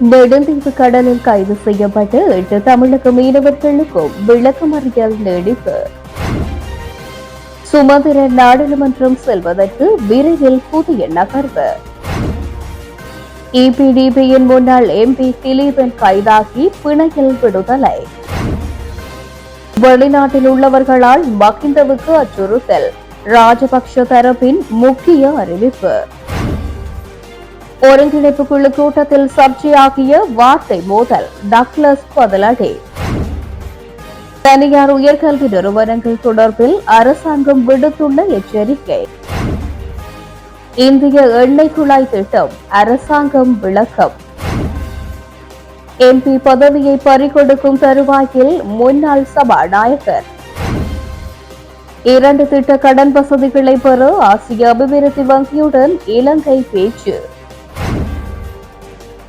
நெடுந்தீவு கடலில் கைது செய்யப்பட்ட எட்டு தமிழக மீனவர்களுக்கும் விளக்கமறியல் நீடிப்பு. சுமந்திர நாடாளுமன்றம் செல்வதற்கு விரைவில் புதிய நகர்வு. இபிடிபியின் முன்னாள் எம்பி திலீபன் கைதாகி பிணையில் விடுதலை. வெளிநாட்டில் உள்ளவர்களால் மகிந்தவுக்கு அச்சுறுத்தல். ராஜபக்ஷ தரப்பின் முக்கிய அறிவிப்பு. ஒருங்கிணைப்பு குழு கூட்டத்தில் சர்ச்சையாகிய வார்த்தை மோதல் டக்ளஸ் பதிலடி. தனியார் உயர்கல்வி நிறுவனங்கள் தொடர்பில் அரசாங்கம் விடுத்துள்ள எச்சரிக்கை. இந்திய எண்ணெய் குழாய் திட்டம் அரசாங்கம் விளக்கம். எம்பி பதவியை பறிகொடுக்கும் தருவாயில் முன்னாள் சபாநாயகர். இரண்டு திட்ட கடன் வசதிகளை பெற ஆசிய அபிவிருத்தி வங்கியுடன் இலங்கை பேச்சு.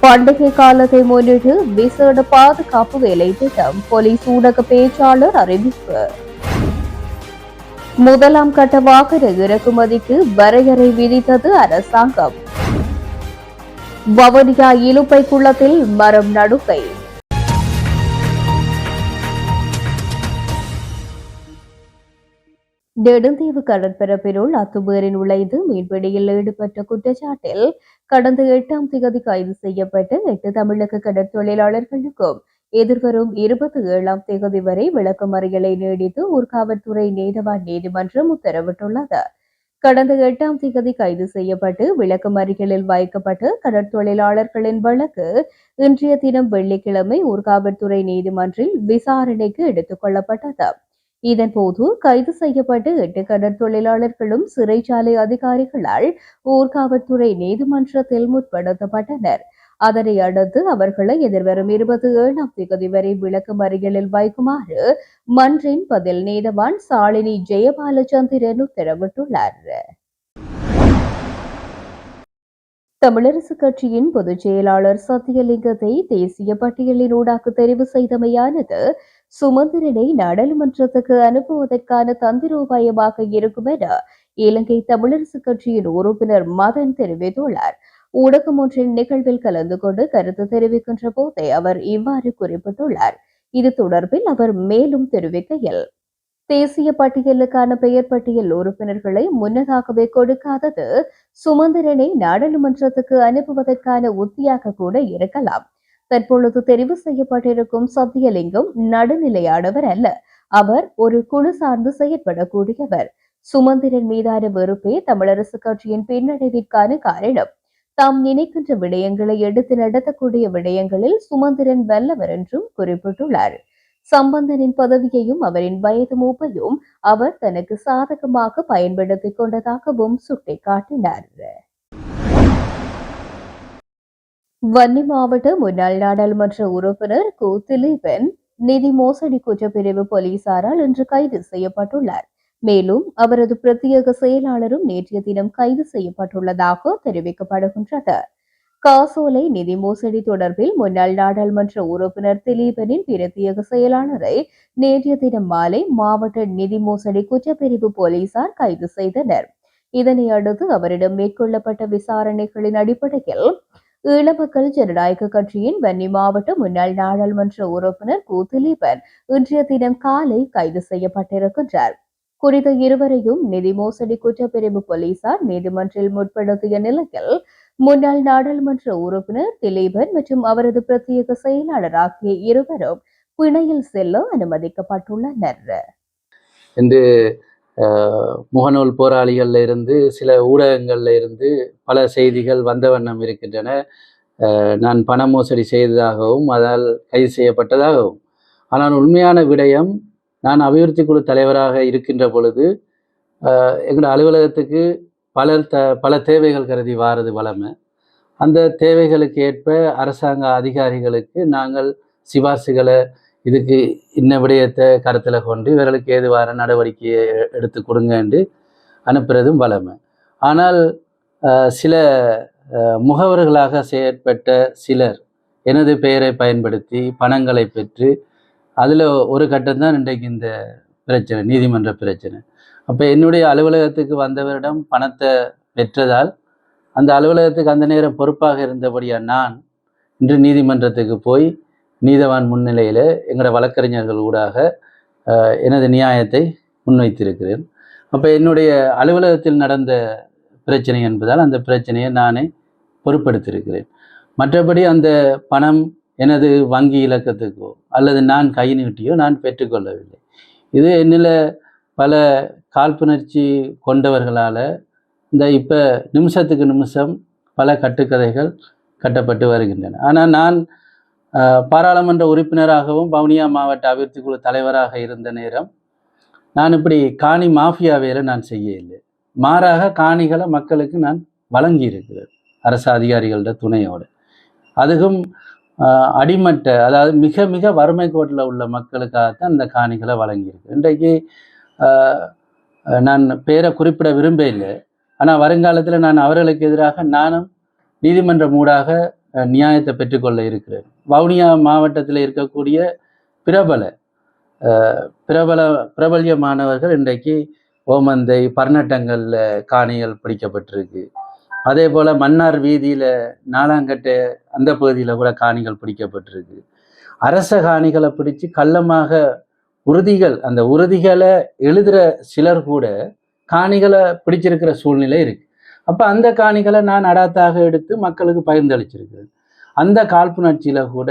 பண்டிகை காலத்தை முன்னிட்டு விசேட பாதுகாப்பு வேலை திட்டம். போலீஸ் ஊடக பேச்சாளர் அறிவிப்பு. முதலாம் கட்ட வாகன இறக்குமதிக்கு வரையறை விதித்தது அரசாங்கம். வவனியா இலுப்பை குளத்தில் மரம் நடுகை நெடுந்தீவு கடற்பரப்பினுள் அத்துமீறி நுழைந்து மீன்பிடியில் ஈடுபட்ட குற்றச்சாட்டில் கடந்த எட்டாம் தேதி கைது செய்யப்பட்ட எட்டு தமிழக கடற்தொழிலாளர்களுக்கும் எதிர்வரும் இருபத்தி ஏழாம் தேதி வரை விளக்கமறியலை நீடித்து ஊர்காவல்துறை நீதவான் நீதிமன்றம் உத்தரவிட்டுள்ளது. கடந்த எட்டாம் தேதி கைது செய்யப்பட்டு விளக்கமறியலில் வைக்கப்பட்ட கடற்தொழிலாளர்களின் வழக்கு இன்றைய தினம் வெள்ளிக்கிழமை ஊர்காவல்துறை நீதிமன்றில் விசாரணைக்கு எடுத்துக் கொள்ளப்பட்டது. இதன்போது கைது செய்யப்பட்ட எட்டு கடற்தொழிலாளர்களும் சிறைச்சாலை அதிகாரிகளால் ஊர்காவல்துறை நீதிமன்றத்தில் முற்படுத்தப்பட்டனர். அதனை அடுத்து அவர்களை எதிர்வரும் இருபத்தி ஏழாம் தேதி வரை விளக்கமறியலில் வைக்குமாறு மன்றின் பதில் நீதவான் சாலினி ஜெயபாலச்சந்திரன் உத்தரவிட்டுள்ளார். தமிழரசு கட்சியின் பொதுச் செயலாளர் சத்தியலிங்கத்தை தேசிய பட்டியலினூடாக தெரிவு செய்தமையானது சுமந்திரனை நாடாளுமன்றத்துக்கு அனுப்புவதற்கான தந்திரோபாயமாக இருக்கும் என இலங்கை தமிழரசு கட்சியின் உறுப்பினர் மதன் தெரிவித்துள்ளார். ஊடகம் ஒன்றின் நிகழ்வில் கலந்து கொண்டு கருத்து தெரிவிக்கின்ற போதே அவர் இவ்வாறு குறிப்பிட்டுள்ளார். இது தொடர்பில் அவர் மேலும் தெரிவிக்கையில் தேசிய பட்டியலுக்கான பெயர் பட்டியல் உறுப்பினர்களை முன்னதாகவே கொடுக்காதது சுமந்திரனை நாடாளுமன்றத்துக்கு அனுப்புவதற்கான உத்தியாக கூட இருக்கலாம். தற்பொழுது தெரிவு செய்யப்பட்டிருக்கும் சத்தியலிங்கம் நடுநிலையானவர் அல்ல. அவர் ஒரு குழு சார்ந்து செயற்படக்கூடியவர். சுமந்திரன் மீதான வெறுப்பே தமிழரசு கட்சியின் பின்னடைவிற்கான காரணம். தாம் நினைக்கின்ற விடயங்களை எடுத்து நடத்தக்கூடிய விடயங்களில் சுமந்திரன் வல்லவர் என்றும் குறிப்பிட்டுள்ளார். சம்பந்தனின் பதவியையும் அவரின் வயது மூப்பையும் அவர் தனக்கு சாதகமாக பயன்படுத்திக் கொண்டதாகவும் சுட்டிக்காட்டினார். வன்னி மாவட்ட முன்னாள் நாடாளுமன்ற உறுப்பினர் கு திலீபன் நிதி மோசடி குற்றப்பிரிவு போலீசாரால் இன்று கைது செய்யப்பட்டுள்ளார். மேலும் அவரது பிரத்யேக செயலாளரும் நேற்றைய தினம் கைது செய்யப்பட்டுள்ளதாக தெரிவிக்கப்படுகின்றது. காசோலை நிதி மோசடி தொடர்பில் முன்னாள் நாடாளுமன்ற உறுப்பினர் திலீபனின் பிரத்யேக செயலாளரை நேற்றைய தினம் மாலை மாவட்ட நிதி மோசடி குற்றப்பிரிவு போலீசார் கைது செய்தனர். இதனை அடுத்து அவரிடம் மேற்கொள்ளப்பட்ட விசாரணைகளின் அடிப்படையில் ஈழமக்கள் ஜனநாயக கட்சியின் வன்னி மாவட்ட முன்னாள் நாடாளுமன்ற உறுப்பினர் கு திலீபன் இன்றைய தினம் காலை கைது செய்யப்பட்டிருக்கின்றார். குறித்த இருவரையும் நிதி மோசடி குற்றப்பிரிவு போலீசார் நீதிமன்றில் முற்படுத்திய நிலையில் முன்னாள் நாடாளுமன்ற உறுப்பினர் திலீபன் மற்றும் அவரது பிரத்யேக செயலாளர் ஆகிய இருவரும் பிணையில் செல்ல அனுமதிக்கப்பட்டுள்ளனர். இன்று முகநூல் போராளிகளில் இருந்து சில ஊடகங்களில் இருந்து பல செய்திகள் வந்த வண்ணம் இருக்கின்றன. நான் பண மோசடி செய்ததாகவும் அதால் கைது செய்யப்பட்டதாகவும். ஆனால் உண்மையான விடயம் நான் அபிவிருத்தி குழு தலைவராக இருக்கின்ற பொழுது எங்களோட அலுவலகத்துக்கு பலர் த பல தேவைகள் கருதி வாரது வளமை அந்த தேவைகளுக்கு ஏற்ப அரசாங்க அதிகாரிகளுக்கு நாங்கள் சிபார்சுகளை இதுக்கு இன்ன விடயத்தை கருத்தில் கொண்டு இவர்களுக்கு ஏதுவான நடவடிக்கையை எடுத்து எடுத்து கொடுங்கன்னு அனுப்புறதும் வளமை ஆனால் சில முகவர்களாக செயற்பட்ட சிலர் எனது பெயரை பயன்படுத்தி பணங்களை பெற்று அதில் ஒரு கட்டம்தான் இன்றைக்கு இந்த பிரச்சனை நீதிமன்ற பிரச்சனை. அப்போ என்னுடைய அலுவலகத்துக்கு வந்தவரிடம் பணத்தை பெற்றதால் அந்த அலுவலகத்துக்கு அந்த நேரம் பொறுப்பாக இருந்தபடியா நான் இன்று நீதிமன்றத்துக்கு போய் நீதவான் முன்னிலையில் எங்களோட வழக்கறிஞர்கள் ஊடாக எனது நியாயத்தை முன்வைத்திருக்கிறேன். அப்போ என்னுடைய அலுவலகத்தில் நடந்த பிரச்சனை என்பதால் அந்த பிரச்சனையை நானே பொருட்படுத்தியிருக்கிறேன். மற்றபடி அந்த பணம் எனது வங்கி இலக்கத்துக்கோ அல்லது நான் கை நீட்டியோ நான் பெற்றுக்கொள்ளவில்லை. இது என்னில் பல காழ்ப்புணர்ச்சி கொண்டவர்களால் இந்த இப்போ நிமிஷத்துக்கு நிமிஷம் பல கட்டுக்கதைகள் கட்டப்பட்டு வருகின்றன. ஆனால் நான் பாராளுமன்ற உறுப்பினராகவும் வவுனியா மாவட்ட அபிவிருத்தி குழு தலைவராக இருந்த நேரம் நான் இப்படி காணி மாஃபியா வேலை நான் செய்யவில்லை மாறாக காணிகளை மக்களுக்கு நான் வழங்கி இருக்கிறேன். அரசு அதிகாரிகளோட துணையோடு. அதுவும் அடிமட்ட அதாவது மிக மிக வறுமை கோட்டில் உள்ள மக்களுக்காகத்தான் இந்த காணிகளை வழங்கியிருக்கு இன்றைக்கு நான் பேரை குறிப்பிட விரும்ப இல்லை ஆனால் வருங்காலத்தில் நான் அவர்களுக்கு எதிராக நானும் நீதிமன்றம் மூடாக நியாயத்தை பெற்றுக்கொள்ள இருக்கிறேன். வவுனியா மாவட்டத்தில் இருக்கக்கூடிய பிரபல பிரபல பிரபல்யமானவர்கள் இன்றைக்கு ஓமந்தை பர்ணட்டங்களில் காணிகள் பிடிக்கப்பட்டிருக்கு. அதே போல் மன்னார் வீதியில் நாலாங்கட்டை அந்த பகுதியில் கூட காணிகள் பிடிக்கப்பட்டிருக்கு. அரச காணிகளை பிடிச்சு கள்ளமாக உறுதிகள் அந்த உறுதிகளை எழுதுகிற சிலர் கூட காணிகளை பிடிச்சிருக்கிற சூழ்நிலை இருக்கு. அப்போ அந்த காணிகளை நான் அடாத்தாக எடுத்து மக்களுக்கு பகிர்ந்தளிச்சிருக்கிறேன் அந்த காழ்ப்புணர்ச்சியில் கூட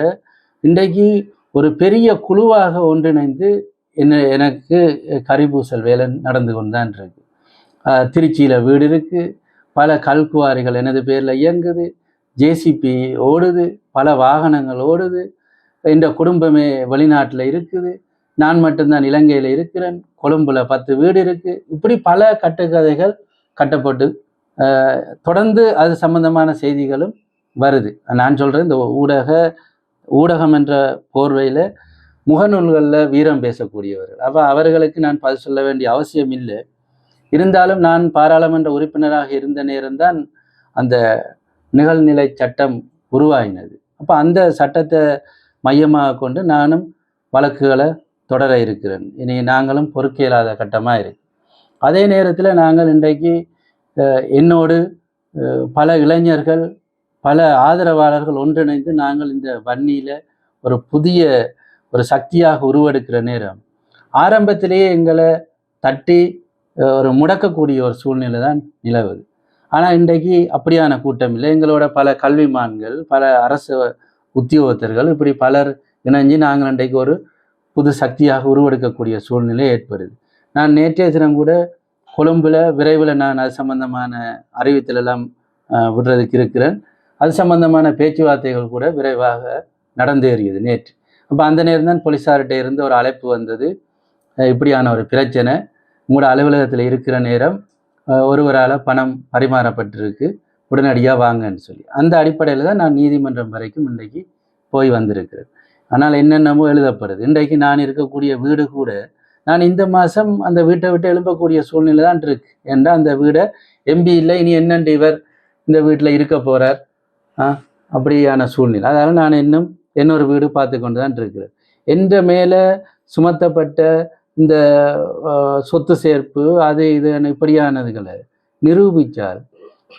இன்றைக்கு ஒரு பெரிய குழுவாக ஒன்றிணைந்து என்ன எனக்கு கரிபூசல் வேலை நடந்து கொண்டுதான் இருக்கு. திருச்சியில் வீடு இருக்குது பல கல்குவாரிகள் எனது பேரில் இயங்குது ஜேசிபி ஓடுது பல வாகனங்கள் ஓடுது இந்த குடும்பமே வெளிநாட்டில் இருக்குது நான் மட்டும்தான் இலங்கையில் இருக்கிறேன் கொழும்புல பத்து வீடு இருக்குது இப்படி பல கட்டுக்கதைகள் கட்டப்பட்டு தொடர்ந்து அது சம்பந்தமான செய்திகளும் வருது. நான் சொல்கிறேன் இந்த ஊடக ஊடகம் என்ற போர்வையில் முகநூல்களில் வீரம் பேசக்கூடியவர்கள். அப்போ அவர்களுக்கு நான் பதில் சொல்ல வேண்டிய அவசியம் இல்லை. இருந்தாலும் நான் பாராளுமன்ற உறுப்பினராக இருந்த நேரம்தான் அந்த நிகழ்நிலை சட்டம் உருவாகினது அப்போ அந்த சட்டத்தை மையமாக கொண்டு நானும் வழக்குகளை தொடர இருக்கிறேன். இனி நாங்களும் பொறுக்க இயலாத கட்டமாக இருக்கு. அதே நேரத்தில் நாங்கள் இன்றைக்கு என்னோடு பல இளைஞர்கள் பல ஆதரவாளர்கள் ஒன்றிணைந்து நாங்கள் இந்த வன்னியில் ஒரு புதிய ஒரு சக்தியாக உருவெடுக்கிற நேரம். ஆரம்பத்திலேயே எங்களை தட்டி ஒரு முடக்கக்கூடிய ஒரு சூழ்நிலை தான் நிலவுது. ஆனால் இன்றைக்கு அப்படியான கூட்டம் இல்லை. எங்களோட பல கல்விமான்கள் பல அரசு உத்தியோகத்தர்கள் இப்படி பலர் இணைஞ்சு நாங்கள் இன்றைக்கு ஒரு புது சக்தியாக உருவெடுக்கக்கூடிய சூழ்நிலை ஏற்படுது. நான் நேற்றைய தினம் கூட கொழும்புல விரைவில் நான் அது சம்பந்தமான அறிவித்தலெல்லாம் விடுறதுக்கு இருக்கிறேன் அது சம்பந்தமான பேச்சுவார்த்தைகள் கூட விரைவாக நடந்தேறியது நேற்று. அப்போ அந்த நேரம் தான் போலீஸார்கிட்ட இருந்து ஒரு அழைப்பு வந்தது. இப்படியான ஒரு பிரச்சனை. உங்களோட அலுவலகத்தில் இருக்கிற நேரம் ஒருவரால் பணம் பரிமாறப்பட்டிருக்கு. உடனடியாக வாங்கன்னு சொல்லி. அந்த அடிப்படையில் தான் நான் நீதிமன்றம் வரைக்கும் இன்றைக்கு போய் வந்திருக்கிறேன். ஆனால் என்னென்னமோ எழுதப்படுது. இன்றைக்கு நான் இருக்கக்கூடிய வீடு கூட நான் இந்த மாதம் அந்த வீட்டை விட்டு எழும்பக்கூடிய சூழ்நிலை தான் இருக்கு. ஏன்னா அந்த வீடை எம்பி இல்லை இனி என்னண்டு இவர் இந்த வீட்டில் இருக்க போகிறார் அப்படியான சூழ்நிலை. அதனால் நான் இன்னும் இன்னொரு வீடு பார்த்து கொண்டு தான் இருக்கிறேன். என்ற மேலே சுமத்தப்பட்ட இந்த சொத்து சேர்ப்பு அது இது இப்படியானதுகளை நிரூபித்தார்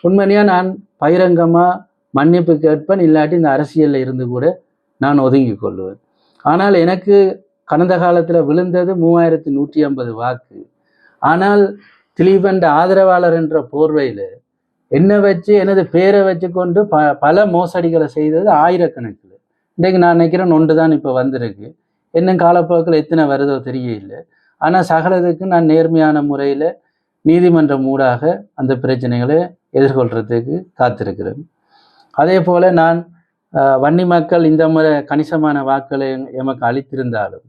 உண்மையாக நான் பகிரங்கமாக மன்னிப்பு கேட்பேன் இல்லாட்டி இந்த அரசியலில் இருந்து கூட நான் ஒதுங்கி கொள்வேன். ஆனால் எனக்கு கடந்த காலத்தில் விழுந்தது மூவாயிரத்தி நூற்றி ஐம்பது வாக்கு. ஆனால் திலீபண்ட ஆதரவாளர் என்ற போர்வையில் என்னை வச்சு எனது பேரை வச்சு கொண்டு ப பல மோசடிகளை செய்தது ஆயிரக்கணக்கில். இன்றைக்கு நான் நினைக்கிறேன் ஒன்று தான் இப்போ வந்திருக்கு. இன்னும் காலப்போக்கில் எத்தனை வருதோ தெரியல ஆனால் சகலத்துக்கு நான் நேர்மையான முறையில் நீதிமன்றம் ஊடாக அந்த பிரச்சனைகளை எதிர்கொள்கிறதுக்கு காத்திருக்கிறேன். அதே போல் நான் வன்னி மக்கள் இந்த முறை கணிசமான வாக்களை எமக்கு அளித்திருந்தாலும்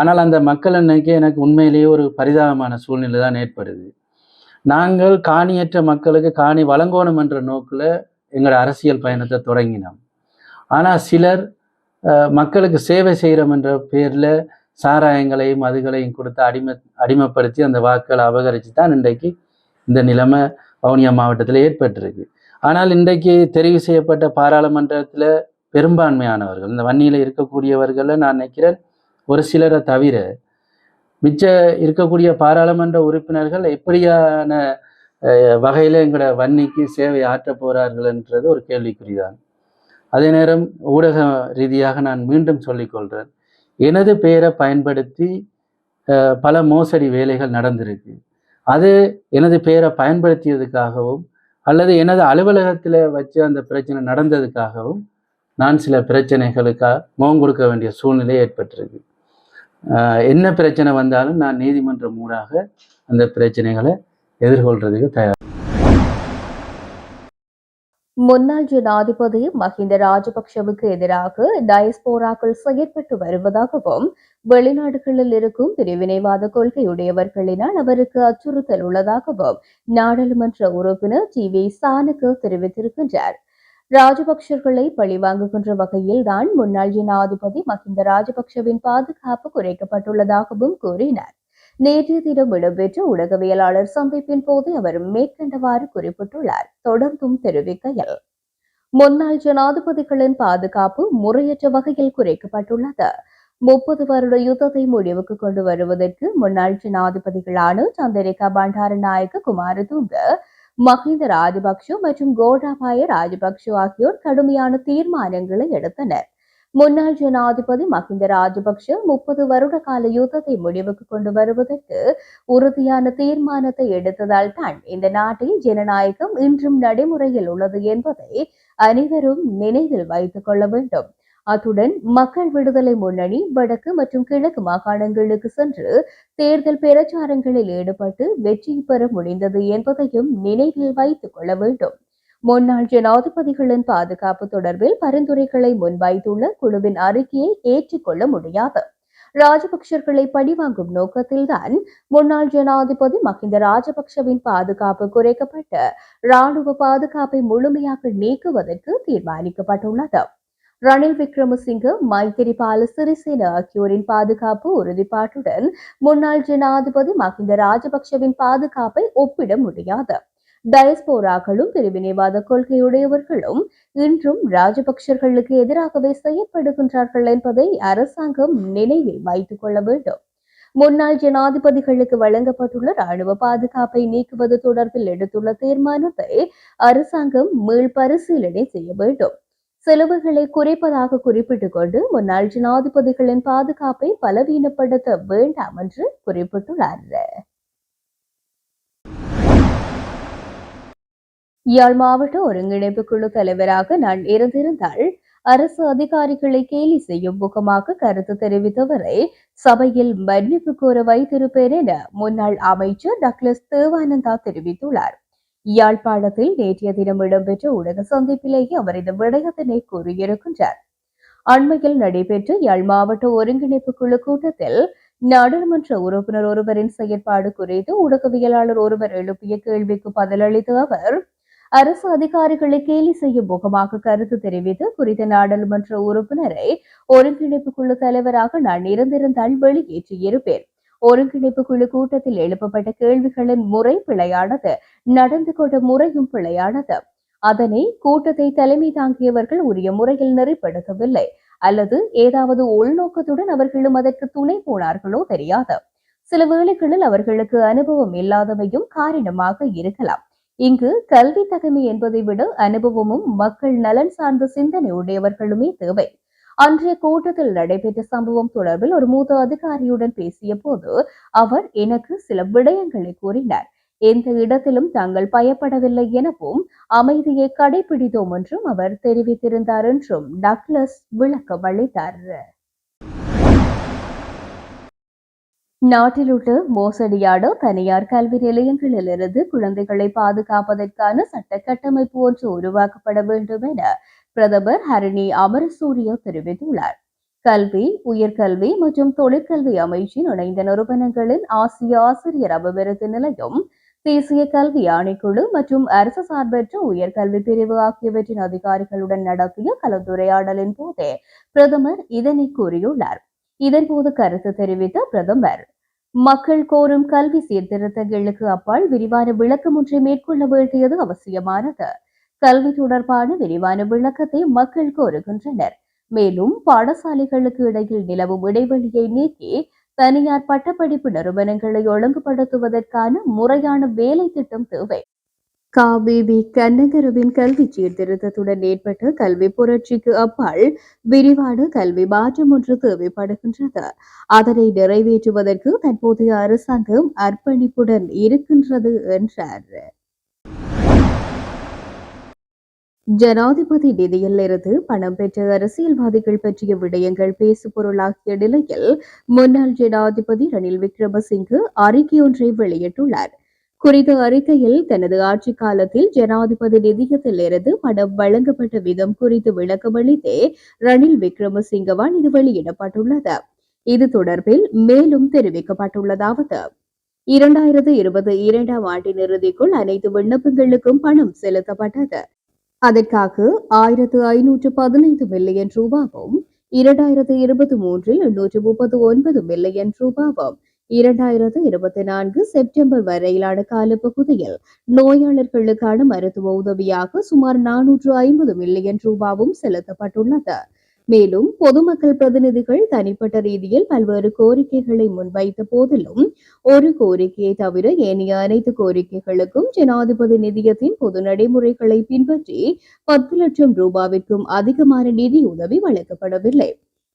ஆனால் அந்த மக்கள் அன்னைக்கு எனக்கு உண்மையிலேயே ஒரு பரிதாபமான சூழ்நிலை தான் ஏற்படுது. நாங்கள் காணியற்ற மக்களுக்கு காணி வழங்கணும் என்ற நோக்கில் எங்களோட அரசியல் பயணத்தை தொடங்கினோம். ஆனால் சிலர் மக்களுக்கு சேவை செய்கிறோம் என்ற பேரில் சாராயங்களையும் மதுகளையும் கொடுத்து அடிமை அடிமைப்படுத்தி அந்த வாக்களை அபகரித்து தான் இன்றைக்கு இந்த நிலைமை வவுனியா மாவட்டத்தில் ஏற்பட்டிருக்கு. ஆனால் இன்றைக்கு தெரிவு செய்யப்பட்ட பாராளுமன்றத்தில் பெரும்பான்மையானவர்கள் இந்த வன்னியில் இருக்கக்கூடியவர்களை நான் நினைக்கிறேன் ஒரு சிலரை தவிர மிச்ச இருக்கக்கூடிய பாராளுமன்ற உறுப்பினர்கள் எப்படியான வகையில் எங்களோட வன்னிக்கு சேவை ஆற்ற போகிறார்கள்ன்றது ஒரு கேள்விக்குறிதான். அதே நேரம் ஊடக ரீதியாக நான் மீண்டும் சொல்லிக்கொள்கிறேன் எனது பெயரை பயன்படுத்தி பல மோசடி வேலைகள் நடந்திருக்கு. அது எனது பெயரை பயன்படுத்தியதுக்காகவும் அல்லது எனது அலுவலகத்தில் வச்சு அந்த பிரச்சனை நடந்ததுக்காகவும் நான் சில பிரச்சனைகளுக்காக முகம் கொடுக்க வேண்டிய சூழ்நிலை ஏற்பட்டிருக்கு. என்ன பிரச்சனை வந்தாலும் நான் நீதிமன்றம் மூடாக அந்த பிரச்சனைகளை எதிர்கொள்றதுக்கு தயார். முன்னாள் ஜனாதிபதி மஹிந்த ராஜபக்ஷவுக்கு எதிராக டயஸ்போராக்கள் செயற்பட்டு வருவதாகவும் வெளிநாடுகளில் இருக்கும் பிரிவினைவாத கொள்கையுடையவர்களினால் அவருக்கு அச்சுறுத்தல் உள்ளதாகவும் நாடாளுமன்ற உறுப்பினர் டி வி சானுக்கு தெரிவித்திருக்கின்றார். ராஜபக்சர்களை பழிவாங்குகின்ற வகையில் தான் முன்னாள் ஜனாதிபதி மஹிந்த ராஜபக்சவின் பாதுகாப்பு குறைக்கப்பட்டுள்ளதாகவும் கூறினார். நேற்றைய தினம் இடம்பெற்ற ஊடகவியலாளர் சந்திப்பின் போது அவர் மேற்கண்டவாறு குறிப்பிட்டுள்ளார். தொடர்ந்தும் தெரிவிக்கையில் முன்னாள் ஜனாதிபதிகளின் பாதுகாப்பு முறையற்ற வகையில் குறைக்கப்பட்டுள்ளது. முப்பது வருட யுத்தத்தை முடிவுக்கு கொண்டு வருவதற்கு முன்னாள் ஜனாதிபதிகளான சந்திரிகா பண்டாரநாயக்க குமாரதுங்க மஹிந்த ராஜபக்ஷ மற்றும் கோட்டாபாய ராஜபக்ஷ ஆகியோர் கடுமையான தீர்மானங்களை எடுத்தனர். முன்னாள் ஜனாதிபதி மஹிந்த ராஜபக்ஷ முப்பது வருட கால யுத்தத்தை முடிவுக்கு கொண்டு வருவதற்கு உறுதியான தீர்மானத்தை எடுத்ததால் தான் இந்த நாட்டில் ஜனநாயகம் இன்றும் நடைமுறையில் உள்ளது என்பதை அனைவரும் நினைவில் வைத்துக் கொள்ள வேண்டும். அத்துடன் மக்கள் விடுதலை முன்னணி வடக்கு மற்றும் கிழக்கு மாகாணங்களுக்கு சென்று தேர்தல் பிரச்சாரங்களில் ஈடுபட்டு வெற்றி பெற முடிந்தது என்பதையும் நினைவில் வைத்துக் கொள்ள வேண்டும். முன்னாள் ஜனாதிபதிகளின் பாதுகாப்பு தொடர்பில் பரிந்துரைகளை முன்வைத்துள்ள குழுவின் அறிக்கையை ஏற்றுக்கொள்ள முடியாது. ராஜபக்சர்களை பழிவாங்கும் நோக்கத்தில்தான் முன்னாள் ஜனாதிபதி மஹிந்த ராஜபக்ஷவின் பாதுகாப்பு குறைக்கப்பட்ட ராணுவ பாதுகாப்பை முழுமையாக நீக்குவதற்கு தீர்மானிக்கப்பட்டுள்ளது. ரணில் விக்ரமசிங்க மைத்திரிபால சிறிசேன ஆகியோரின் பாதுகாப்பு உறுதிப்பாட்டுடன் முன்னாள் ஜனாதிபதி மஹிந்த ராஜபக்ஷவின் பாதுகாப்பை ஒப்பிட முடியாது. டயஸ்போராக்களும் பிரிவினைவாத கொள்கையுடையவர்களும் இன்றும் ராஜபக்சர்களுக்கு எதிராகவே செயற்படுகின்றார்கள் என்பதை அரசாங்கம் நினைவில் வைத்துக் கொள்ள வேண்டும். முன்னாள் ஜனாதிபதிகளுக்கு வழங்கப்பட்டுள்ள ராணுவ பாதுகாப்பை நீக்குவது தொடர்பில் எடுத்துள்ள தீர்மானத்தை அரசாங்கம் மீள்பரிசீலனை செய்ய வேண்டும். செலவுகளை குறைப்பதாக குறிப்பிட்டுக் கொண்டு முன்னாள் ஜனாதிபதிகளின் பாதுகாப்பை பலவீனப்படுத்த வேண்டாம் என்று குறிப்பிட்டுள்ளார். யாழ் மாவட்ட ஒருங்கிணைப்பு குழு தலைவராக நான் இருந்திருந்தால் அரசு அதிகாரிகளை கேலி செய்யும் முகமாக கருத்து தெரிவித்தவரை சபையில் மன்னிப்பு கோர வைத்திருப்பேன் என முன்னாள் அமைச்சர் டக்ளஸ் தேவானந்தா தெரிவித்துள்ளார். யாழ்ப்பாணத்தில் நேற்றைய தினம் இடம்பெற்ற ஊடக சந்திப்பிலேயே அவர் இந்த விடயத்தினை கூறியிருக்கின்றார். அண்மையில் நடைபெற்ற யாழ் மாவட்ட ஒருங்கிணைப்பு குழு கூட்டத்தில் நாடாளுமன்ற உறுப்பினர் ஒருவரின் செயற்பாடு குறித்து ஊடகவியலாளர் ஒருவர் எழுப்பிய கேள்விக்கு பதிலளித்த அவர் அரசு அதிகாரிகளை கேலி செய்யும் முகமாக கருத்து தெரிவித்து குறித்த நாடாளுமன்ற உறுப்பினரை ஒருங்கிணைப்பு குழு தலைவராக நான் இருந்திருந்தால் வெளியேற்றியிருப்பேன். ஒருங்கிணைப்பு குழு கூட்டத்தில் எழுப்பப்பட்ட கேள்விகளின் முறை பிழையானது நடந்து கொண்ட முறையும் பிழையானது. அதனை கூட்டத்தை தலைமை தாங்கியவர்கள் உரிய முறையில் நெறிப்படுத்தவில்லை. அல்லது ஏதாவது உள்நோக்கத்துடன் அவர்களும் அதற்கு துணை போனார்களோ தெரியாது. சில வேளைகளில் அவர்களுக்கு அனுபவம் இல்லாதவையும் காரணமாக இருக்கலாம். இங்கு கல்வி தகமை என்பதை விட அனுபவமும் மக்கள் நலன் சார்ந்த சிந்தனை உடையவர்களுமே தேவை. அன்றைய கூட்டத்தில் நடைபெற்ற சம்பவம் தொடர்பில் ஒரு மூத்த அதிகாரியுடன் பேசிய போது அவர் எனக்கு சில விடயங்களை கூறினார். எந்த இடத்திலும் தாங்கள் பயப்படவில்லை எனவும் அமைதியை கடைபிடித்தோம் என்றும் அவர் தெரிவித்திருந்தார் என்றும் டக்ளஸ் விளக்கம் அளித்தார். நாட்டிலுள்ள மோசடியாட தனியார் கல்வி நிலையங்களிலிருந்து குழந்தைகளை பாதுகாப்பதற்கான சட்ட கட்டமைப்பு ஒன்று உருவாக்கப்பட வேண்டும் என பிரதமர் ஹரணி அமரசூரிய தெரிவித்துள்ளார். கல்வி உயர்கல்வி மற்றும் தொழிற்கல்வி அமைச்சின் இணைந்த நிறுவனங்களின் ஆசிய ஆசிரியர் அபிவிருத்தி நிலையம் தேசிய கல்வி ஆணைக்குழு மற்றும் அரசு சார்பற்ற உயர்கல்வி பிரிவு ஆகியவற்றின் அதிகாரிகளுடன் நடத்திய கலந்துரையாடலின் போதே பிரதமர் இதனை கூறியுள்ளார். இதன்போது கருத்து தெரிவித்த பிரதமர் மக்கள் கோரும் கல்வி சீர்திருத்தங்களுக்கு அப்பால் விரிவான விளக்கம் ஒன்றை மேற்கொள்ள வேண்டியது அவசியமானது. கல்வி தொடர்பான விரிவான விளக்கத்தை மக்கள் கோருகின்றனர். மேலும் பாடசாலைகளுக்கு இடையில் நிலவும் இடைவெளியை நீக்கி தனியார் பட்டப்படிப்பு நிறுவனங்களை ஒழுங்குபடுத்துவதற்கான முறையான வேலை திட்டம் தேவை. காபிபி கண்ணகரவின் கல்வி சீர்திருத்தத்துடன் ஏற்பட்ட கல்வி புரட்சிக்கு அப்பால் விரிவான கல்வி மாற்றம் ஒன்று தேவைப்படுகின்றது. அதனை நிறைவேற்றுவதற்கு தற்போதைய அரசாங்கம் அர்ப்பணிப்புடன் இருக்கின்றது என்றார். ஜனாதிபதி நிதியிலிருந்து பணம் பெற்ற அரசியல்வாதிகள் பற்றிய விடயங்கள் பேசுபொருளாகிய நிலையில் முன்னாள் ஜனாதிபதி ரணில் விக்ரமசிங்கே அறிக்கையொன்றை வெளியிட்டுள்ளார். குறித்த அறிக்கையில் தனது ஆட்சி காலத்தில் ஜனாதிபதி நிதியத்திலிருந்து பணம் வழங்கப்பட்ட விதம் குறித்து விளக்கமளித்தே ரணில் விக்ரமசிங்கவால் இது வெளியிடப்பட்டுள்ளது. இது தொடர்பில் மேலும் தெரிவிக்கப்பட்டுள்ளதாவது. இரண்டாயிரத்து இருபது இரண்டாம் ஆண்டின் இறுதிக்குள் அனைத்து விண்ணப்பங்களுக்கும் பணம் செலுத்தப்பட்டது. அதற்காக ஆயிரத்து ஐநூற்று பதினைந்து மில்லியன் ரூபாவும் இரண்டாயிரத்து இருபத்தி மூன்றில் எண்ணூற்று முப்பத்தி ஒன்பது மில்லியன் ரூபாவும் இரண்டாயிரத்து இருபத்தி நான்கு செப்டம்பர் வரையிலான காலப்பகுதியில் நோயாளர்களுக்கான மருத்துவ உதவியாக சுமார் நானூற்று ஐம்பது மில்லியன் ரூபாவும் செலுத்தப்பட்டுள்ளது. மேலும் பொதுமக்கள் பிரதிநிதிகள் தனிப்பட்ட ரீதியில் பல்வேறு கோரிக்கைகளை முன்வைத்த போதிலும் ஒரு கோரிக்கையை தவிர ஏனைய அனைத்து கோரிக்கைகளுக்கும் ஜனாதிபதி நிதியத்தின் பொது நடைமுறைகளை பின்பற்றி பத்து லட்சம் ரூபாவிற்கும் அதிகமான நிதி உதவி வழங்கப்படவில்லை.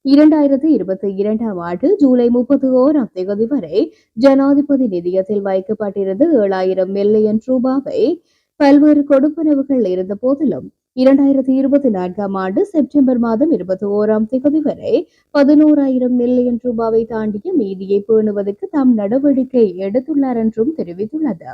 இரண்டாயிரத்தி இருபத்தி இரண்டாம் ஆண்டு ஜூலை முப்பத்தி ஓராம் தேதி வரை ஜனாதிபதி நிதியத்தில் வைக்கப்பட்டிருந்த ஏழாயிரம் மில்லியன் ரூபாவை பல்வேறு கொடுப்பனவுகள் இருந்த போதிலும் இரண்டாயிரத்தி இருபத்தி நான்காம் ஆண்டு செப்டம்பர் மாதம் இருபத்தி ஓராம் தேதி வரை பதினோராயிரம் மில்லியன் ரூபாவை தாண்டிய மீதியை பேணுவதற்கு தாம் நடவடிக்கை எடுத்துள்ளார் என்றும் தெரிவித்துள்ளது.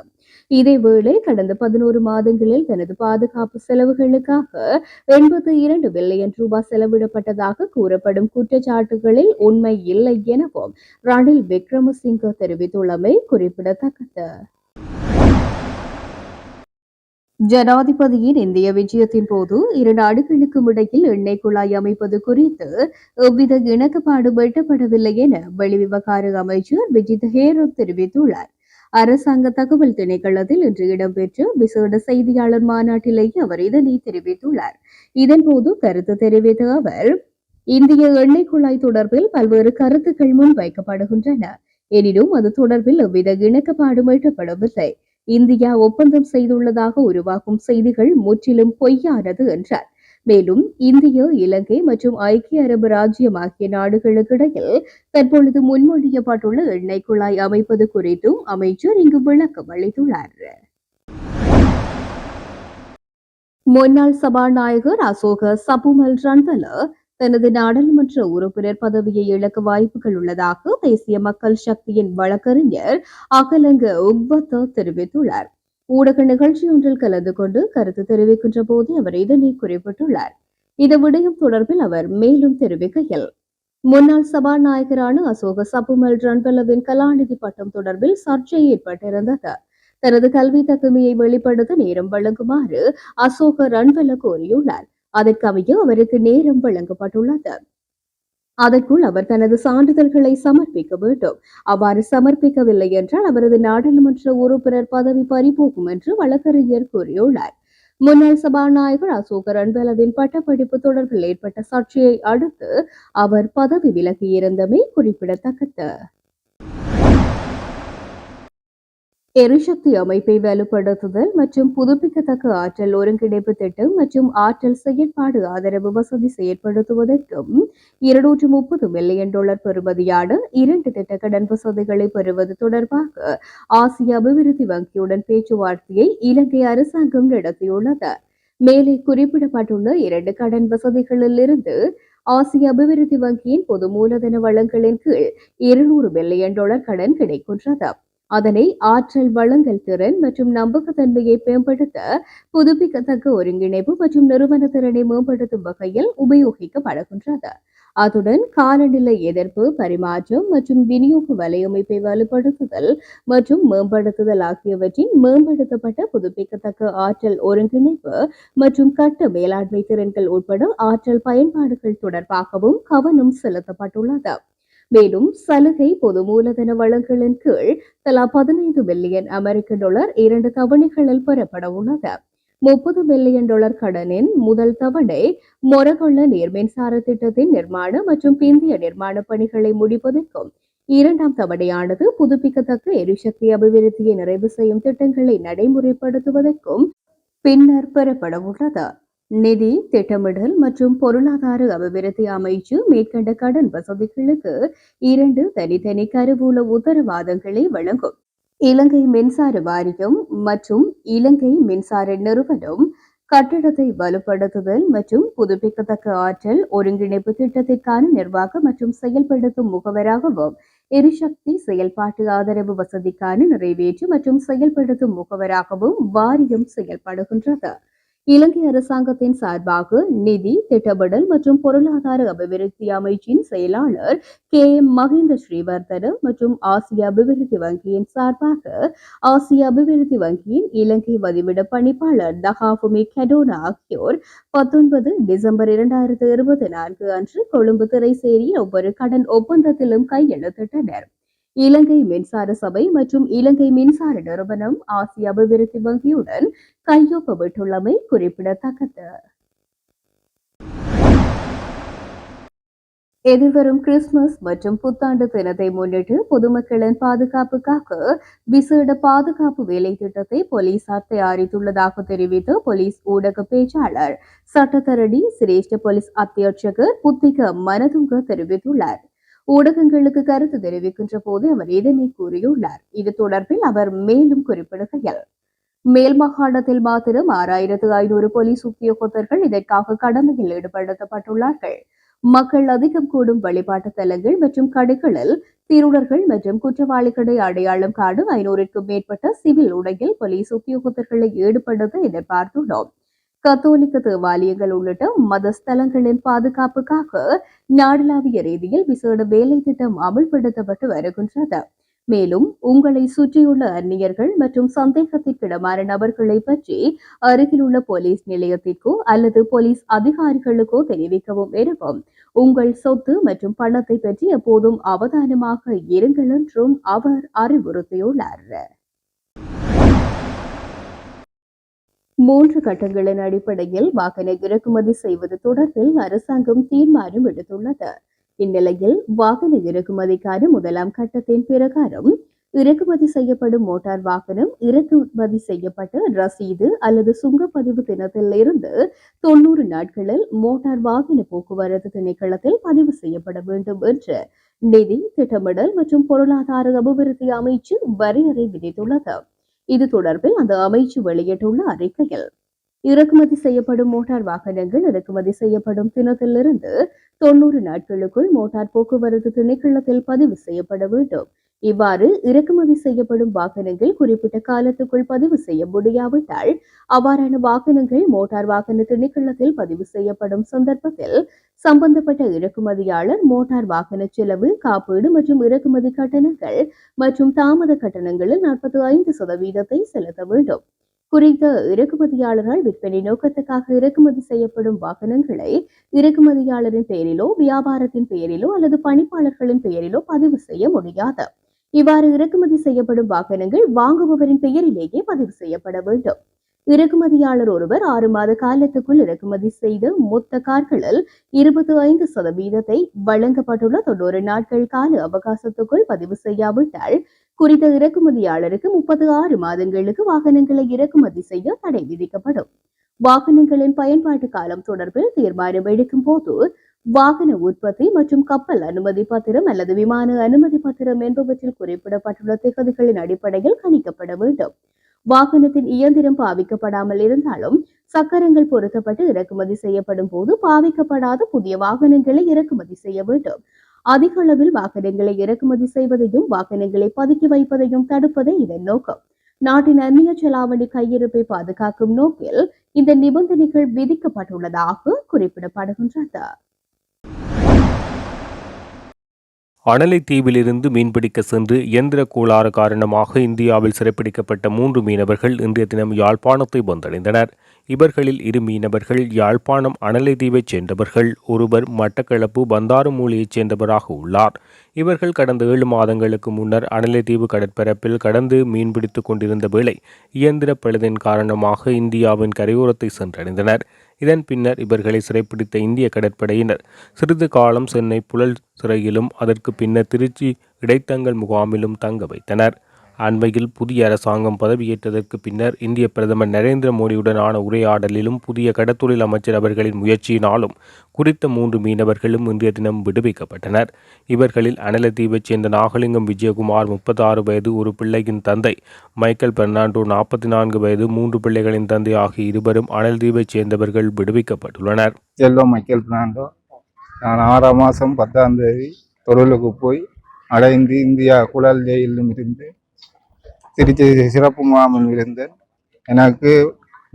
இதேவேளை கடந்த பதினோரு மாதங்களில் தனது பாதுகாப்பு செலவுகளுக்காக எண்பத்தி இரண்டு பில்லியன் ரூபாய் செலவிடப்பட்டதாக கூறப்படும் குற்றச்சாட்டுகளில் உண்மை இல்லை எனவும் ரணில் விக்ரமசிங்க தெரிவித்துள்ளமை குறிப்பிடத்தக்கது. ஜனாதிபதியின் இந்திய விஜயத்தின் போது இரு நாடுகளுக்கும் இடையில் எண்ணெய் குழாய் அமைப்பது குறித்து எவ்வித இணக்கப்பாடு வெட்டப்படவில்லை என வெளிவிவகார அமைச்சர் விஜித் ஹேரத் தெரிவித்துள்ளார். அரசாங்க தகவல் திணைக்களத்தில் இன்று இடம்பெற்ற விசேட செய்தியாளர் மாநாட்டிலேயே அவர் இதனை தெரிவித்துள்ளார். இதன்போது கருத்து தெரிவித்த அவர் இந்திய எண்ணெய் குழாய் தொடர்பில் பல்வேறு கருத்துக்கள் முன்வைக்கப்படுகின்றன. எனினும் அது தொடர்பில் எவ்வித இணக்கப்பாடு எட்டப்படவில்லை இந்தியா ஒப்பந்தம் செய்துள்ளதாக உருவாகும் செய்திகள் முற்றிலும் பொய்யானது என்றார். மேலும் இந்திய இலங்கை மற்றும் ஐக்கிய அரபு ராஜ்யம் ஆகிய நாடுகளுக்கிடையில் தற்பொழுது முன்மொழியப்பட்டுள்ள எண்ணெய் குழாய் அமைப்பது குறித்தும் அமைச்சர் இங்கு விளக்கம் அளித்துள்ளார். முன்னாள் சபாநாயகர் அசோக சபுமல் ரந்தல தனது நாடாளுமன்ற உறுப்பினர் பதவியை இழக்க வாய்ப்புகள் உள்ளதாக தேசிய மக்கள் சக்தியின் வழக்கறிஞர் அகலங்க உக்பத்த தெரிவித்துள்ளார். ஊடக நிகழ்ச்சி ஒன்றில் கலந்து கொண்டு கருத்து தெரிவிக்கின்ற போது அவர் இதனை குறிப்பிட்டுள்ளார். இந்த விடயம் தொடர்பில் அவர் மேலும் தெரிவிக்கையில் முன்னாள் சபாநாயகரான அசோக சபுமல் ரன்பலவின் கலாநிதி பட்டம் தொடர்பில் சர்ச்சை ஏற்பட்டிருந்தது. தனது கல்வி தகுமையை வெளிப்படுத்த நேரம் வழங்குமாறு அசோக ரன்வெல கோரியுள்ளார். அதற்கமைய அவருக்கு நேரம் வழங்கப்பட்டுள்ளது. அதற்குள் அவர் தனது சான்றிதழ்களை சமர்ப்பிக்க வேண்டும். அவ்வாறு சமர்ப்பிக்கவில்லை என்றால் அவரது நாடாளுமன்ற உறுப்பினர் பதவி பறிபோகும் என்று வழக்கறிஞர் கூறியுள்ளார். முன்னாள் சபாநாயகர் அசோக ரன்பலவின் பட்டப்படிப்பு தொடர்பில் ஏற்பட்ட சர்ச்சையை அடுத்து அவர் பதவி விலகியிருந்தமை குறிப்பிடத்தக்கது. எரிசக்தி அமைப்பை வலுப்படுத்துதல் மற்றும் புதுப்பிக்கத்தக்க ஆற்றல் ஒருங்கிணைப்பு திட்டம் மற்றும் ஆற்றல் செயற்பாடு ஆதரவு வசதி செயற்படுத்துவதற்கும் இருநூற்று முப்பது மில்லியன் டாலர் பெறுமதியான இரண்டு திட்ட கடன் வசதிகளை பெறுவது தொடர்பாக ஆசிய அபிவிருத்தி வங்கியுடன் பேச்சுவார்த்தையை இலங்கை அரசாங்கம் நடத்தியுள்ளது. மேலே குறிப்பிடப்பட்டுள்ள இரண்டு கடன் வசதிகளிலிருந்து ஆசிய அபிவிருத்தி வங்கியின் பொது மூலதன வளங்களின் கீழ் இருநூறு மில்லியன் டாலர் கடன் கிடைக்கின்றது. அதனை ஆற்றல் வழங்கல் திறன் மற்றும் நம்பகத்தன்மையை மேம்படுத்த புதுப்பிக்கத்தக்க ஒருங்கிணைப்பு மற்றும் நிறுவன திறனை மேம்படுத்தும் வகையில் உபயோகிக்கப்படுகின்றது அத்துடன் காலநிலை எதிர்ப்பு பரிமாற்றம் மற்றும் விநியோக வலையமைப்பை வலுப்படுத்துதல் மற்றும் மேம்படுத்துதல் ஆகியவற்றின் மேம்படுத்தப்பட்ட புதுப்பிக்கத்தக்க ஆற்றல் ஒருங்கிணைப்பு மற்றும் கட்ட மேலாண்மை திறன்கள் உட்பட ஆற்றல் பயன்பாடுகள் தொடர்பாகவும் கவனம் செலுத்தப்பட்டுள்ளது. மேலும் சலுகை பொது மூலதன வளங்களின் கீழ் தலா பதினைந்து மில்லியன் அமெரிக்க டாலர் இரண்டு தவணைகளில் பெறப்பட உள்ளது. முப்பது மில்லியன் டாலர் கடனின் முதல் தவணை மொரகொள்ள நீர் மின்சார திட்டத்தின் நிர்மாண மற்றும் பிந்திய நிர்மாண பணிகளை முடிப்பதற்கும் இரண்டாம் தவணையானது புதுப்பிக்கத்தக்க எரிசக்தி அபிவிருத்தியை நிறைவு செய்யும் திட்டங்களை நடைமுறைப்படுத்துவதற்கும் பின்னர் பெறப்படவுள்ளது நிதி திட்டமிடல் மற்றும் பொருளாதார அபிவிருத்தி அமைச்சு மேற்கண்ட கடன் வசதிகளுக்கு இரண்டு தனித்தனி கருவூல உத்தரவாதங்களை வழங்கும். இலங்கை மின்சார வாரியம் மற்றும் இலங்கை மின்சார நிறுவனம் கட்டிடத்தை வலுப்படுத்துதல் மற்றும் புதுப்பிக்கத்தக்க ஆற்றல் ஒருங்கிணைப்பு திட்டத்திற்கான நிர்வாக மற்றும் செயல்படுத்தும் முகவராகவும் எரிசக்தி செயல்பாட்டு ஆதரவு வசதிக்கான நிறைவேற்று மற்றும் செயல்படுத்தும் முகவராகவும் வாரியம் செயல்படுகின்றது. இலங்கை அரசாங்கத்தின் சார்பாக நிதி திட்டமிடல் மற்றும் பொருளாதார அபிவிருத்தி அமைச்சின் செயலாளர் கே. எம். மஹிந்த ஸ்ரீவர்தன மற்றும் ஆசிய அபிவிருத்தி வங்கியின் சார்பாக ஆசிய அபிவிருத்தி வங்கியின் இலங்கை வதிவிட பணிப்பாளர் தஹாபுமி கெடோனா ஆகியோர் பத்தொன்பது டிசம்பர் இரண்டாயிரத்து இருபத்தி நான்கு அன்று கொழும்பு திரைசேரியில் ஒவ்வொரு கடன் ஒப்பந்தத்திலும் கையெழுத்திட்டனர். இலங்கை மின்சார சபை மற்றும் இலங்கை மின்சார நிறுவனம் ஆசிய அபிவிருத்தி வங்கியுடன் கையொப்பமிட்டுள்ளமை குறிப்பிடத்தக்கது. எதிர்வரும் கிறிஸ்துமஸ் மற்றும் புத்தாண்டு தினத்தை முன்னிட்டு பொதுமக்களின் பாதுகாப்புக்காக விசேட பாதுகாப்பு வேலை திட்டத்தை போலீசார் தயாரித்துள்ளதாக தெரிவித்து போலீஸ் ஊடக பேச்சாளர் சட்டத்தரணி சிரேஷ்ட போலீஸ் அத்தியட்சகர் புத்திக மனதுங்க தெரிவித்துள்ளார். ஊடகங்களுக்கு கருத்து தெரிவிக்கின்ற போது அவர் இதனை கூறியுள்ளார்? இது தொடர்பில் அவர் மேலும் குறிப்பிடுகையில் மேல் மாகாணத்தில் மாத்திரம் ஆறாயிரத்து ஐநூறு போலீஸ் உத்தியோகத்தர்கள் இதற்காக கடமையில் ஈடுபடுத்தப்பட்டுள்ளார்கள். மக்கள் அதிகம் கூடும் வழிபாட்டு தலங்கள் மற்றும் கடைகளில் திருடர்கள் மற்றும் குற்றவாளிகளை அடையாளம் காணும் ஐநூறுக்கும் மேற்பட்ட சிவில் உடையில் போலீஸ் உத்தியோகத்தர்களை ஈடுபடுத்த எதிர்பார்த்துள்ளோம். கத்தோலிக்க தேவாலயங்கள் உள்ளிட்ட மத ஸ்தலங்களின் பாதுகாப்புக்காக நாடளாவிய ரீதியில் விசேட வேலை திட்டம் அமல்படுத்தப்பட்டு வருகின்றது. மேலும் உங்களை சுற்றியுள்ள அந்நியர்கள் மற்றும் சந்தேகத்திற்கிடமான நபர்களை பற்றி அருகிலுள்ள போலீஸ் நிலையத்திற்கோ அல்லது போலீஸ் அதிகாரிகளுக்கோ தெரிவிக்கவும் எனவும் உங்கள் சொத்து மற்றும் பணத்தை பற்றி எப்போதும் அவதானமாக இருங்கள் என்றும் அவர் அறிவுறுத்தியுள்ளார். மூன்று கட்டங்களின் அடிப்படையில் வாகன இறக்குமதி செய்வது தொடர்பில் அரசாங்கம் தீர்மானம் எடுத்துள்ளது. இந்நிலையில் வாகன இறக்குமதிக்கான முதலாம் கட்டத்தின் பிரகாரம் இறக்குமதி செய்யப்படும் மோட்டார் வாகனம் இறக்குமதி செய்யப்பட்ட ரசீது அல்லது சுங்கப்பதிவு தினத்தில் இருந்து தொண்ணூறு நாட்களில் மோட்டார் வாகன போக்குவரத்து திணைக்களத்தில் பதிவு செய்யப்பட வேண்டும் என்று நிதி திட்டமிடல் மற்றும் பொருளாதார அபிவிருத்தி அமைச்சு வரையறை விதித்துள்ளது. இது தொடர்பில் அந்த அமைச்சு வெளியிட்டுள்ள அறிக்கையில் இறக்குமதி செய்யப்படும் மோட்டார் வாகனங்கள் இறக்குமதி செய்யப்படும் தினத்திலிருந்து தொண்ணூறு நாட்களுக்குள் மோட்டார் போக்குவரத்து திணைக்களத்தில் பதிவு செய்யப்பட வேண்டும். இவ்வாறு இறக்குமதி செய்யப்படும் வாகனங்கள் குறிப்பிட்ட காலத்துக்குள் பதிவு செய்ய முடியாவிட்டால் அவ்வாறான வாகனங்கள் மோட்டார் வாகன திணைக்களத்தில் பதிவு செய்யப்படும் சந்தர்ப்பத்தில் சம்பந்தப்பட்ட இறக்குமதியாளர் மோட்டார் வாகன செலவு காப்பீடு மற்றும் இறக்குமதி கட்டணங்கள் மற்றும் தாமத கட்டணங்களில் நாற்பத்தி ஐந்து சதவீதத்தை செலுத்த வேண்டும். குறித்த இறக்குமதியாளரால் விற்பனை நோக்கத்துக்காக இறக்குமதி செய்யப்படும் வாகனங்களை இறக்குமதியாளரின் பெயரிலோ வியாபாரத்தின் பெயரிலோ அல்லது பணிப்பாளர்களின் பெயரிலோ பதிவு செய்ய முடியாது. இவ்வாறு இறக்குமதி செய்யப்படும் வாகனங்கள் வாங்குபவரின் பெயரிலேயே பதிவு செய்யப்பட வேண்டும். இறக்குமதியாளர் ஒருவர் ஆறு மாத காலத்துக்குள் இறக்குமதி செய்த மொத்த கார்களில் இருபத்தி ஐந்து சதவீதத்தை வழங்கப்பட்டுள்ள தொண்ணூறு நாட்கள் கால அவகாசத்துக்குள் பதிவு செய்யாவிட்டால் குறித்த இறக்குமதியாளருக்கு முப்பத்தி ஆறு மாதங்களுக்கு வாகனங்களை இறக்குமதி செய்ய தடை விதிக்கப்படும். வாகனங்களின் பயன்பாட்டு காலம் தொடர்பில் தீர்மானம் எடுக்கும் போது வாகன உற்பத்தி மற்றும் கப்பல் அனுமதி பத்திரம் அல்லது விமான அனுமதி பத்திரம் என்பவற்றில் குறிப்பிடப்பட்டுள்ள திகதிகளின் அடிப்படையில் கணிக்கப்பட வேண்டும். வாகனத்தின் இயந்திரம் பாவிக்கப்படாமல் இருந்தாலும் சக்கரங்கள் பொருத்தப்பட்டு இறக்குமதி செய்யப்படும் போது பாவிக்கப்படாத புதிய வாகனங்களை இறக்குமதி செய்ய வேண்டும். அதிக அளவில் வாகனங்களை இறக்குமதி செய்வதையும் வாகனங்களை பதுக்கி வைப்பதையும் தடுப்பதே இதன் நோக்கம். நாட்டின் அந்நிய செலாவணி கையிருப்பை பாதுகாக்கும் நோக்கில் இந்த நிபந்தனைகள் விதிக்கப்பட்டுள்ளதாக குறிப்பிடப்படுகின்றது. அனலை தீவிலிருந்து மீன்பிடிக்க சென்று இயந்திர கோளாறு காரணமாக இந்தியாவில் சிறைப்பிடிக்கப்பட்ட மூன்று மீனவர்கள் இன்றைய தினம் யாழ்ப்பாணத்தை வந்தடைந்தனர். இவர்களில் இரு மீனவர்கள் யாழ்ப்பாணம் அனலை தீவைச் சேர்ந்தவர்கள். ஒருவர் மட்டக்களப்பு பந்தாரமூலியைச் சேர்ந்தவராக உள்ளார். இவர்கள் கடந்த ஏழு மாதங்களுக்கு முன்னர் அனலை தீவு கடற்பரப்பில் கடந்து மீன்பிடித்துக் கொண்டிருந்த வேளை இயந்திர பழுதின் காரணமாக இந்தியாவின் கரையோரத்தை சென்றடைந்தனர். இதன் பின்னர் இவர்களை சிறைப்பிடித்த இந்திய கடற்படையினர். சிறிது காலம் சென்னை புழல் சிறையிலும் அதற்கு பின்னர் திருச்சி இடைத்தங்கல் முகாமிலும் தங்க வைத்தனர். அண்மையில் புதிய அரசாங்கம் பதவியேற்றதற்கு பின்னர் இந்திய பிரதமர் நரேந்திர மோடியுடனான உரையாடலிலும் புதிய கடத்தொழில் அமைச்சர் அவர்களின் முயற்சியினாலும் குறித்த மூன்று மீனவர்களும் இன்றைய தினம் விடுவிக்கப்பட்டனர். இவர்களில் அனலத்தீவைச் சேர்ந்த நாகலிங்கம் விஜயகுமார் முப்பத்தாறு வயது ஒரு பிள்ளையின் தந்தை மைக்கேல் பெர்னாண்டோ நாற்பத்தி நான்கு வயது மூன்று பிள்ளைகளின் தந்தை ஆகிய இருவரும் அனல்தீவைச் சேர்ந்தவர்கள் விடுவிக்கப்பட்டுள்ளனர். செல்வம் மைக்கேல் பெர்னாண்டோ நான் ஆறாம் மாதம் பத்தாம் தேதி தொழிலுக்கு போய் அடைந்து இந்தியா குழல் ஜெயிலும் இருந்து திருச்சி சிறப்பு முகாமில் இருந்தேன். எனக்கு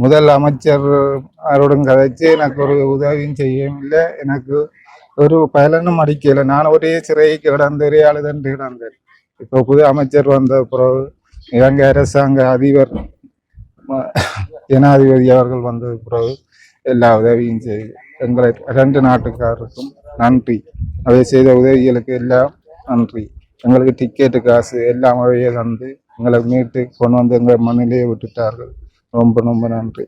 முதல் அமைச்சர் அவருடன் கதைச்சு எனக்கு ஒரு உதவியும் செய்யவும் இல்லை. எனக்கு ஒரு பயலனும் அடிக்கலை நான் ஒரே சிறைக்கு கிடந்த ஒரே ஆளுதன் கிடந்தேன். இப்போ புது அமைச்சர் வந்த பிறகு இலங்கை அரசாங்க அதிபர் ஜனாதிபதி அவர்கள் வந்த பிறகு எல்லா உதவியும் செய்து எங்களை ரெண்டு நாட்டுக்காருக்கும் நன்றி. அதை செய்த உதவிகளுக்கு எல்லாம் நன்றி. எங்களுக்கு டிக்கெட்டு காசு எல்லாம் அவையே தந்து எங்களை மீட்டு கொண்டு வந்து எங்களை மண்ணிலேயே விட்டுட்டார்கள். ரொம்ப ரொம்ப நன்றி.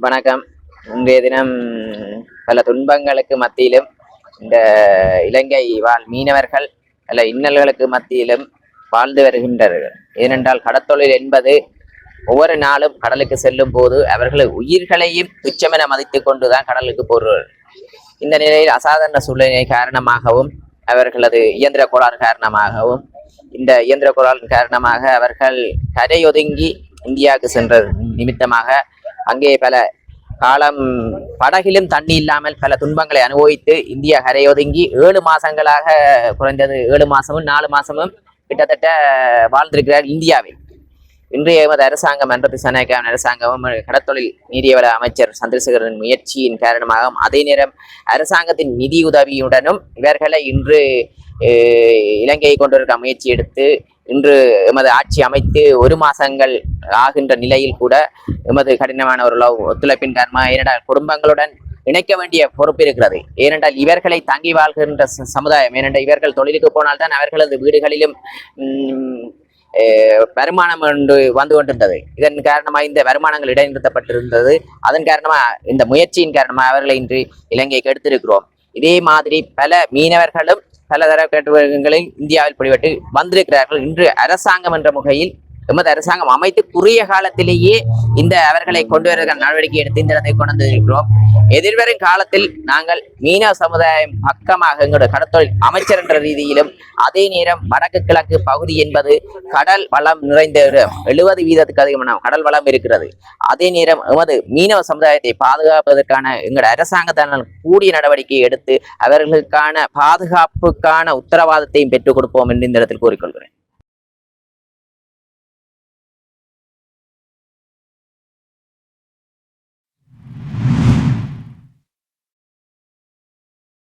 வணக்கம். இன்றைய தினம் பல துன்பங்களுக்கு மத்தியிலும் இந்த இலங்கை வாழ் மீனவர்கள் பல இன்னல்களுக்கு மத்தியிலும் வாழ்ந்து வருகின்றார்கள் ஏனென்றால் கடத்தொழில் என்பது ஒவ்வொரு நாளும் கடலுக்கு செல்லும் போது அவர்கள் உயிர்களையும் துச்சமென மதித்து கொண்டுதான் கடலுக்கு போடுவார்கள் இந்த நிலையில் அசாதாரண சூழ்நிலை காரணமாகவும் அவர்களது இயந்திர கோளாறு காரணமாகவும் இந்த இயந்திர கோளாறு காரணமாக அவர்கள் கரையொதுங்கி இந்தியாவுக்கு சென்ற நிமித்தமாக அங்கே பல காலம் படகிலும் தண்ணி இல்லாமல் பல துன்பங்களை அனுபவித்து இந்தியா கரையொதுங்கி ஏழு மாசங்களாக குறைந்தது ஏழு மாசமும் நாலு மாசமும் கிட்டத்தட்ட வாழ்ந்திருக்கிறார் இந்தியாவில். இன்றைய எமது அரசாங்கம் என்ற சனாய்க்கான அரசாங்கமும் கடத்தொழில் நீதிவள அமைச்சர் சந்திரசேகரன் முயற்சியின் காரணமாகவும் அதே நேரம் அரசாங்கத்தின் நிதி உதவியுடனும் இவர்களை இன்று இலங்கையை கொண்டிருக்க முயற்சி எடுத்து இன்று எமது ஆட்சி அமைத்து ஒரு மாசங்கள் ஆகின்ற நிலையில் கூட எமது கடினமான ஒரு லவ் ஒத்துழைப்பின் காரணமாக ஏனென்றால் குடும்பங்களுடன் இணைக்க வேண்டிய பொறுப்பு இருக்கிறது. ஏனென்றால் இவர்களை தங்கி வாழ்கின்ற சமுதாயம் ஏனென்றால் இவர்கள் தொழிலுக்கு போனால்தான் அவர்களது வீடுகளிலும் வருமானம் ஒன்று வந்து கொண்டிருந்தது. இதன் காரணமாக இந்த வருமானங்கள் இடைநிறுத்தப்பட்டிருந்தது. அதன் காரணமாக இந்த முயற்சியின் காரணமாக அவர்களை இன்று இலங்கைக்கு எடுத்திருக்கிறோம். இதே மாதிரி பல மீனவர்களும் பல தரக்கட்டுகளில் இந்தியாவில் பிடிபட்டு வந்திருக்கிறார்கள். இன்று அரசாங்கம் என்ற முகையில் எமது அரசாங்கம் அமைத்து குறுகிய காலத்திலேயே இந்த அவர்களை கொண்டு வருகிற நடவடிக்கை எடுத்து இந்த இடத்தை கொண்டு வந்திருக்கிறோம். எதிர்வரும் காலத்தில் நாங்கள் மீனவ சமுதாயம் பக்கமாக எங்களுடைய கடத்தொழில் அமைச்சர் என்ற ரீதியிலும் அதே நேரம் வடக்கு கிழக்கு பகுதி என்பது கடல் வளம் நிறைந்த எழுபது வீதத்துக்கு அதிகமான கடல் வளம் இருக்கிறது. அதே நேரம் எமது மீனவ சமுதாயத்தை பாதுகாப்பதற்கான எங்கள் அரசாங்கத்தினால் கூடிய நடவடிக்கை எடுத்து அவர்களுக்கான பாதுகாப்புக்கான உத்தரவாதத்தையும் பெற்றுக் கொடுப்போம் என்று இந்த இடத்தில் கூறிக்கொள்கிறேன்.